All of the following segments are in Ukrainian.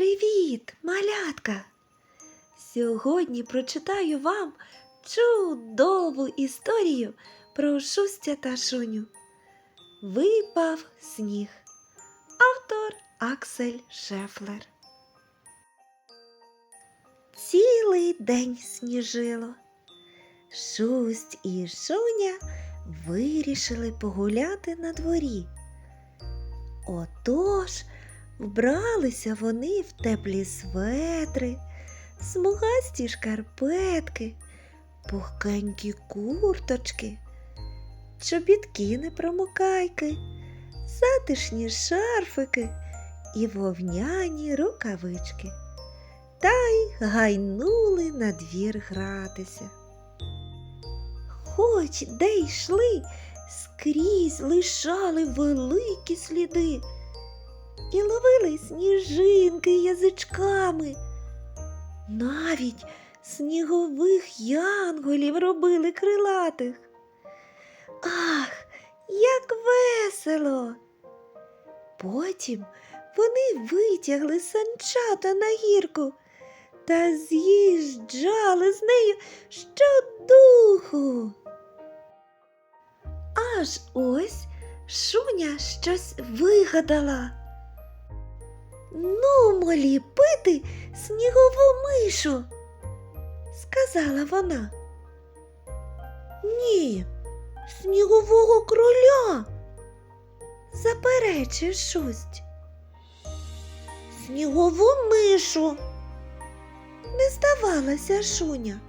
Привіт, малятка! Сьогодні прочитаю вам чудову історію про Шустя та Шуню. Випав сніг. Автор Аксель Шефлер. Цілий день сніжило. Шусть і Шуня вирішили погуляти на дворі. Отож вбралися вони в теплі светри, смугасті шкарпетки, пухкенькі курточки, чобітки непромокайки, затишні шарфики і вовняні рукавички. Та й гайнули на двір гратися. Хоч де йшли, скрізь лишали великі сліди і ловили сніжинки язичками. Навіть снігових янголів робили крилатих. Ах, як весело! Потім вони витягли санчата на гірку та з'їжджали з нею щодуху. Аж ось Шуня щось вигадала. Ну, ліпити снігову мишу, сказала вона. Ні, снігового кроля, заперечив шусть. Снігову мишу, не здавалася Шуня.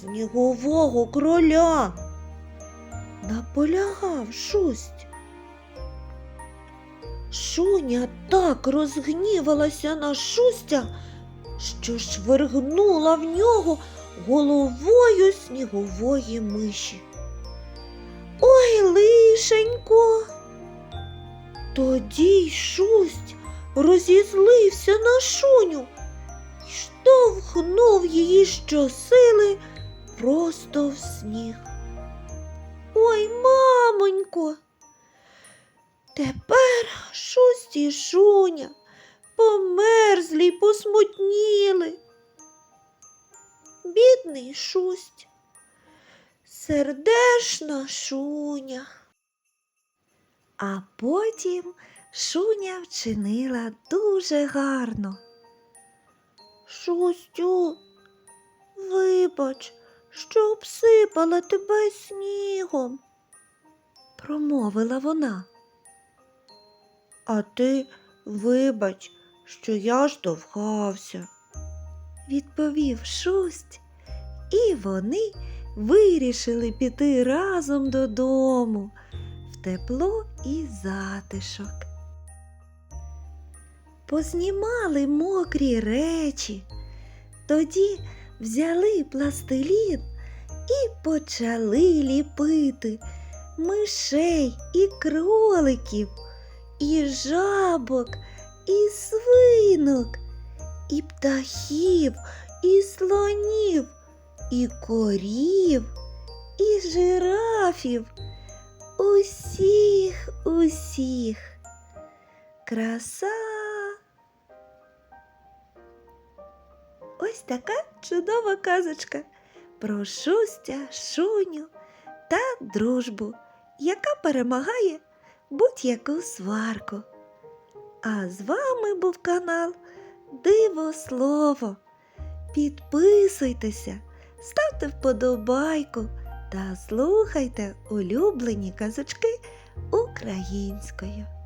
Снігового кроля, наполягав шусть. Шуня так розгнівалася на шустя, що швиргнула в нього головою снігової миші. Ой, лишенько. Тоді й шусть розізлився на шуню і штовхнув її щосили просто в сніг. Ой, мамонько. Тепер шусть і шуня померзлі й посмутніли. Бідний шусть, сердешна шуня. А потім шуня вчинила дуже гарно. Шустю, вибач, що обсипала тебе снігом, промовила вона. А ти вибач, що я штовхався, відповів шусть, і вони вирішили піти разом додому в тепло і затишок. Познімали мокрі речі, тоді взяли пластилін і почали ліпити мишей і кроликів і жабок, і свинок, і птахів, і слонів, і корів, і жирафів. Усіх, усіх. Краса. Ось така чудова казочка про шустя, шуню та дружбу, яка перемагає будь-яку сварку. А з вами був канал Диво Слово. Підписуйтеся, ставте вподобайку та слухайте улюблені казочки українською.